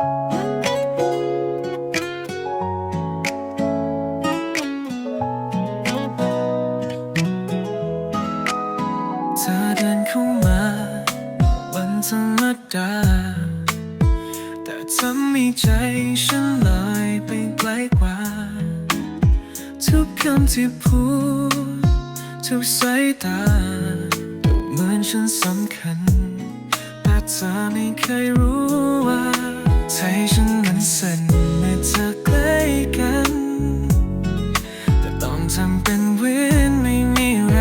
เธอเดินเข้ามาวันธรรมดา แต่ทำให้ใจฉันลอยไปไกลกว่า ทุกคำที่พูด ทุกสายตาดูเหมือนฉันสำคัญ แต่เธอไม่เคยรู้ ใจฉันมันสั่นเมื่อเธอใกล้กัน แต่ต้องทำเป็นเว้นไม่มีไร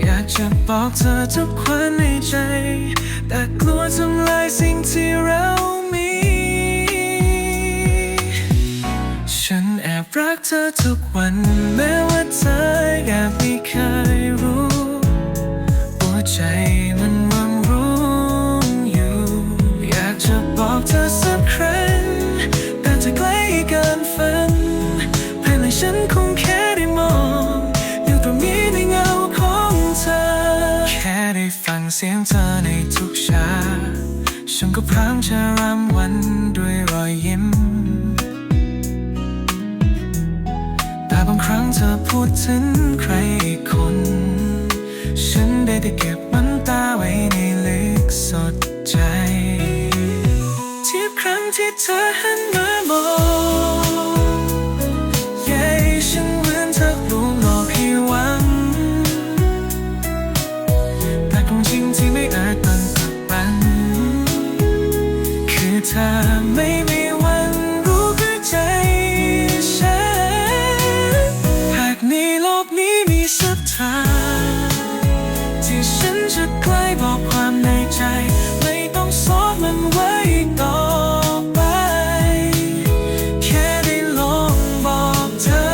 อยากจะบอกเธอทุกความในใจ แต่กลัวทำลายสิ่งที่เรามี ฉันแอบรักเธอทุกวันแม้ว่าเธอแอบไม่เคยรู้ หัวใจ ฉันก็พร้อมจะรำวันด้วยรอยยิ้ม แต่บางครั้งเธอพูดถึงใครอีกคน ฉันได้แต่เก็บมันตาไว้ในลึกสดใจทุกครั้งที่เธอหันมามอง เธอไม่มีวันรู้คือใจฉันหากในโลกนี้มีสักทางที่ฉันจะใกล้บอกความในใจ ไม่ต้องซ่อกมันไว้ต่อไป แค่ได้ลองบอกเธอ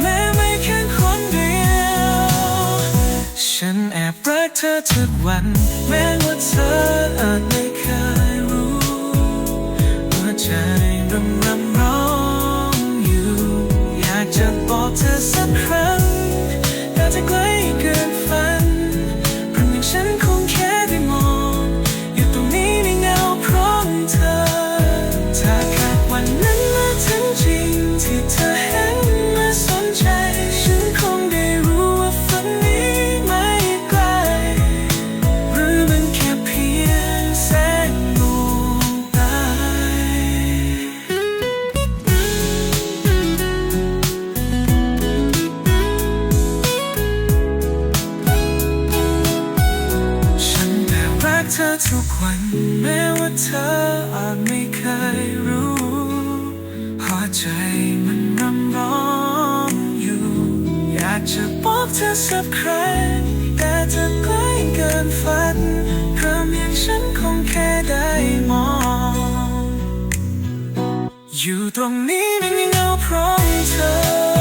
แม้ไม่แค่คนเดียว ฉันแอบรักเธอทุกวัน เธอสักครั้งน่าจะไกลเกิน ทุกวันแม้ว่าเธออาจไม่เคยรู้หัวใจมันรำร้องอยู่ อยากจะบอกเธอสักครั้งแต่เธอใกล้เกินฝันเพราะอย่างฉันคงแค่ได้มอง อยู่ตรงนี้ในเงาพร้อมเธอ